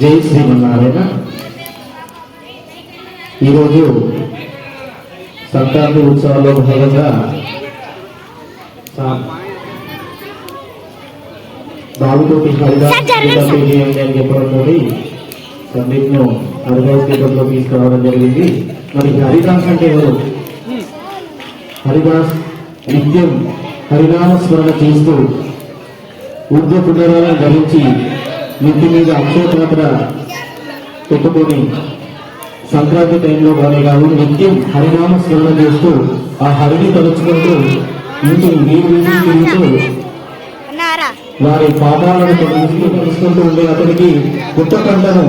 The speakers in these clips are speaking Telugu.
జై శ్రీమన్నారాయణ ఈరోజు సంక్రాంతి ఉత్సవాల్లో భాగంగా బాబుతోటి హరిదాస్ అని చెప్పడంతో సందీప్ను హరిదాస్ గీతంలో తీసుకురావడం జరిగింది. మరి హరిదాస్ అంటే ఎవరు? హరిదాస్ నిత్యం హరినామ స్మరణ చేస్తూ ఉర్దూ పునరాలను ధరించి నెత్తి మీద అక్షయపాత్ర పెట్టుకొని సంక్రాంతి టైంలో కానీ కాదు నిత్యం హరినామ స్మరణ చేస్తూ ఆ హరిని తలుచుకుంటూ ఇంటి వీధి తిరుగుతూ వారి పాపాలను తొలగిస్తూ తెలుసుకుంటూ ఉండే అతనికి గుట్ట పంటను.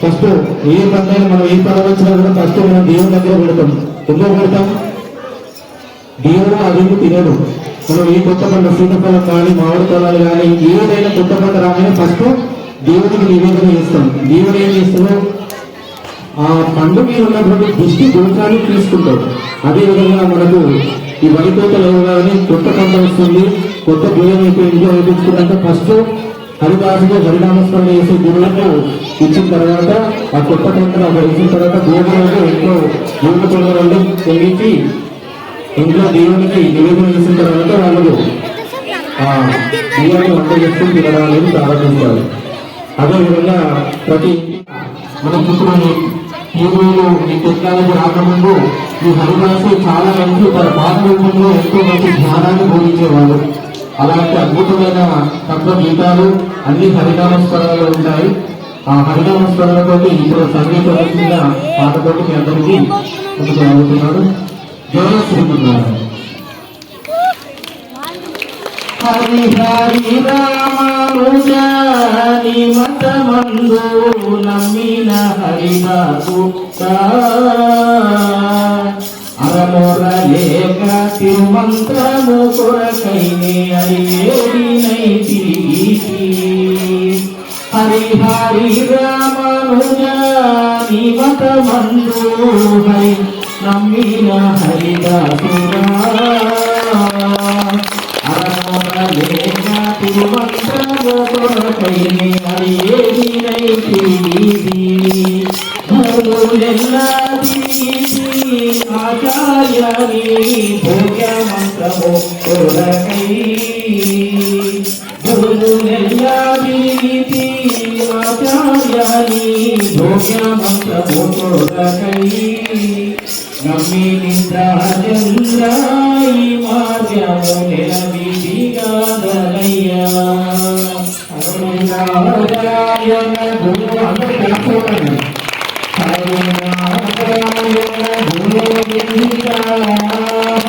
ఫస్ట్ ఏ పంటను మనం ఏ పదవి వచ్చినా కూడా ఫస్ట్ మనం దేవుని దగ్గర పెడతాం. ఎందుకు పెడతాం? దేవుడు అది తినడు. మనం ఏ కొత్త పండు సీతఫలం కానీ మామిడి పొలాలు కానీ ఏదైనా కొత్త పంట రాగానే ఫస్ట్ దేవుడికి నివేదన చేస్తాం. దేవుడు ఏం చేస్తున్నాం ఆ పండు మీద ఉన్నటువంటి దృష్టి దోషాన్ని తీసుకుంటాం అదేవిధంగా మనకు ఈ వరి కోతలు కొత్త పంట వస్తుంది. కొత్త భోజనం అయిపోయింది ఇంట్లో ఫస్ట్ హరిదాసుగా హరినామస్మరణ చేసే గురువులకు ఇచ్చిన తర్వాత ఆ కొత్త పంటను అక్కడ ఇచ్చిన తర్వాత గోగులకు ఎంతో గోగు తొందరలు ఇంట్లో దేవునికి నివేదన చేసిన తర్వాత వాళ్ళు ఆ బియ్యాన్ని వంట చేసుకుని తినడానికి ప్రారంభించారు అదేవిధంగా ప్రతి మన పుత్రుని టీవీలు ఈ టెక్నాలజీ రాకముందు ఈ హరిదాసు చాలా మంది తన పాత రూపంలో ఎంతో మంది ధ్యానాన్ని బోధించేవాళ్ళు. అలాంటి అద్భుతమైన తత్వ గీతాలు అన్ని హరినామస్వరాలు ఉంటాయి. ఆ హరినామస్వరాలతో ఇప్పుడు సంగీతం వచ్చిన పాటతోటి మీ అందరికీ ముందుకు రాబోతున్నాడు జయ హరి హరి రామానుజాని మతమందు నమ్మిన హరిదాసు అరమొరలేక తిరుమంత్రము కొరకైనే అడిగేడినై తిరిగి హరి హరి రామానుజాని మతమందు హరి నమ్మిన హరిదాసురా ఆచార్యని భోగ్యమంత్రము కొరకై గురువులెల్లాదీతి ఆచార్యని భోగ్యమంత్రము కొరకై నమ్మి నింద్రాచంద్రాయి మార్గము నిలవిదిగాదలయ్యా అరుణారాయణ గురు అందరూ తెలుసుకోకండి హరినారాయణ గోవింద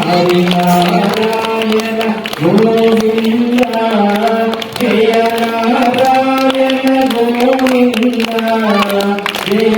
హరినారాయణ గోవింద జయ నారాయణ గోవింద జయ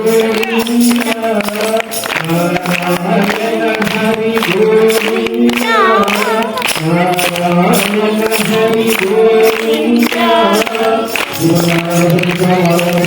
నారాయణ హరి గోవింద శివనారాయణ శివ